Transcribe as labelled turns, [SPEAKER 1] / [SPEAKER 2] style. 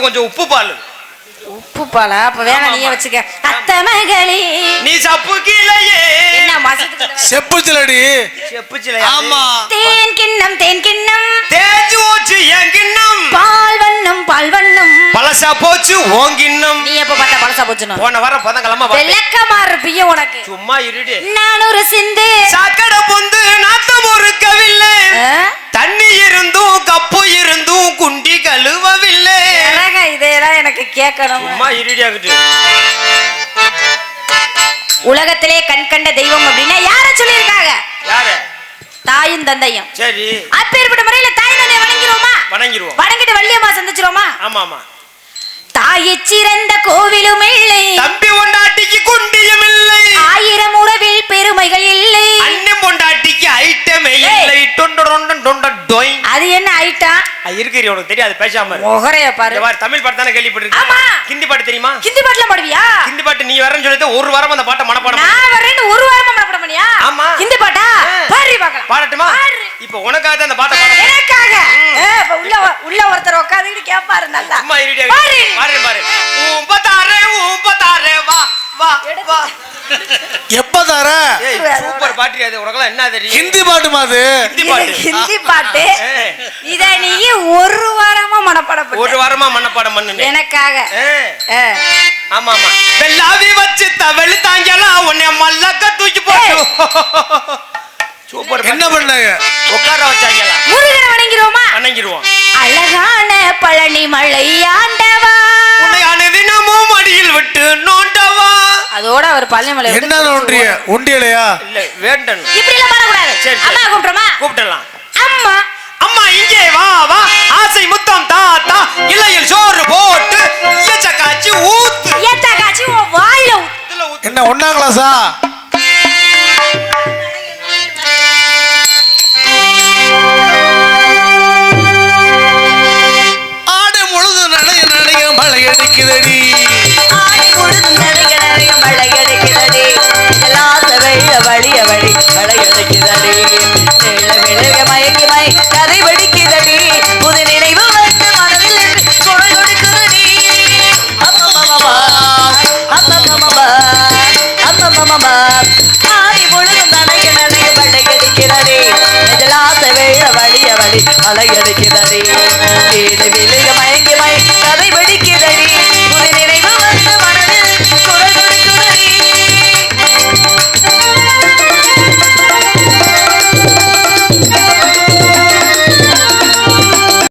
[SPEAKER 1] வந்து கொஞ்சம் உப்பு பால்.
[SPEAKER 2] உப்பு பாலா? அப்ப வேணா நீயே. வச்சுக்க. அத்தை மகளே.
[SPEAKER 1] நீ சப்பு கீழையே
[SPEAKER 2] என்ன மசத்துக்கு
[SPEAKER 3] செப்பு சிலடி.
[SPEAKER 1] செப்பு சிலையா
[SPEAKER 3] ஆமா.
[SPEAKER 2] தேன் கிண்ணம் தேன் கிண்ணம்.
[SPEAKER 1] தேஞ்சு போச்சு என் கிண்ணம்?
[SPEAKER 2] பால் வண்ணம் பால் வண்ணம்.
[SPEAKER 1] பழசா போச்சு ஓன் கிண்ணம்.
[SPEAKER 2] நீ எப்ப பார்த்தா பழசா போச்சுன்னு?
[SPEAKER 1] போன வாரம் பதங்கலமா
[SPEAKER 2] விளக்கமா இருப்பிய உனக்கு.
[SPEAKER 1] சும்மா இருடி.
[SPEAKER 2] நான் ஒரு சிந்து.
[SPEAKER 1] சாக்கடை பொந்து
[SPEAKER 2] எனக்கு கேட்கணும். உலகத்திலே கண் கண்ட தெய்வம் அப்படின்னா யார சொல்லியிருக்காங்க?
[SPEAKER 1] யாரு?
[SPEAKER 2] தாயும் தந்தையும்.
[SPEAKER 1] சரி.
[SPEAKER 2] அப்பேற்பட்ட முறையில தாய் தந்தையை வணங்கிருவோமா?
[SPEAKER 1] வணங்கிருவோம்.
[SPEAKER 2] வணங்கிட்டு வள்ளியம்மா சந்திச்சிருவோமா?
[SPEAKER 1] ஆமா ஆமா
[SPEAKER 2] தாயை சிறந்த கோவிலும் இல்லை.
[SPEAKER 1] தம்பி பொண்டாட்டிக்கு
[SPEAKER 2] அது என்ன ஆயிட்டா
[SPEAKER 1] இருக்கு உனக்கு தெரியாது பேசாம.
[SPEAKER 2] முகரைய பாரு.
[SPEAKER 1] தமிழ் பாட்டு தானே கேள்விப்பட்டிருக்க
[SPEAKER 2] ஆமா.
[SPEAKER 1] ஹிந்தி பாட்டு தெரியுமா?
[SPEAKER 2] ஹிந்தி பாட்டுல பாடுவியா?
[SPEAKER 1] ஹிந்தி பாட்டு நீ வரேன்னு சொல்லிட்டு ஒரு வாரம் அந்த பாட்டை மனப்பாடம்.
[SPEAKER 2] நான் வரேன்னு ஒரு வாரமா மனப்பட பண்ணியா?
[SPEAKER 1] ஆமா.
[SPEAKER 2] ஹிந்தி பாட்டா. பாரு பார்க்கலாம்.
[SPEAKER 1] பாடட்டுமா?
[SPEAKER 2] பாடு.
[SPEAKER 1] இப்ப உனக்காக அந்த பாட்டை பாட
[SPEAKER 2] எனக்காக. உள்ள உள்ள ஒருத்தர் உட்காந்துக்கிட்டு கேட்பாரு நல்லா.
[SPEAKER 1] சும்மா இருடி
[SPEAKER 2] பாரு.
[SPEAKER 1] பாரு பாரு. ஊம்பத்தாரே ஊம்பத்தாரே வா வா வா.
[SPEAKER 3] எப்ப தர
[SPEAKER 1] சூப்பர் பாட்டு அது. உனக்கெல்லாம் என்ன தெரியும்?
[SPEAKER 3] ஹிந்தி பாட்டுமா அது?
[SPEAKER 1] ஹிந்தி
[SPEAKER 2] இது
[SPEAKER 1] பாட்டு.
[SPEAKER 2] ஹிந்தி பாட்டு.
[SPEAKER 1] ஏ.
[SPEAKER 2] இத நீ ஒரு வாரமா மனப்பாடம்
[SPEAKER 1] ஒரு வாரமா மனப்பாடம் பண்ணு
[SPEAKER 2] எனக்காக. ஆ.
[SPEAKER 1] ஆமா ஆமா. வெள்ளாவி வச்சு தாங்கலாம் உன்னை மல்லக்க தூக்கி போட்டு. சூப்பர்
[SPEAKER 3] என்ன பண்ணாங்க?
[SPEAKER 1] உட்கார வச்சாங்களா?
[SPEAKER 2] முருகனை
[SPEAKER 1] வணங்கிடுவோம்?
[SPEAKER 2] அழகான பழனி மலை ஆண்டவா
[SPEAKER 1] உன்னை விட்டு நோண்டவா
[SPEAKER 2] அதோட அவர் பழனி மலை விட்டு
[SPEAKER 3] என்ன ஒன்றிய. ஒண்டியலையா
[SPEAKER 1] இல்ல வேண்டும்
[SPEAKER 2] இப்படி எல்லாம் பாடக்கூடாது
[SPEAKER 1] சரி.
[SPEAKER 2] அம்மா கூப்பிட்டோமா
[SPEAKER 1] கூப்பிடலாம்
[SPEAKER 2] அம்மா.
[SPEAKER 1] அம்மா இங்கே வா வா. ஆசை முத்தம் தாத்தா. இலையில் சோறு போட்டு ஈச்ச காய்ச்சி ஊத்து.
[SPEAKER 2] காட்சி உன் வாயில.
[SPEAKER 3] என்ன ஒன்னாம் கிளாஸா
[SPEAKER 2] நிழ விழுக மயங்கி மயங்கி கதை வெடிக்குதடி. புது நினைவு வந்து மனதில் குரல் கொடுக்குதடி. அம்மம்மம்மம்மா, அம்மம்மம்மம்மா, அம்மம்மம்மம்மா. ஆடி முழுதும் வழிய வழி விழுக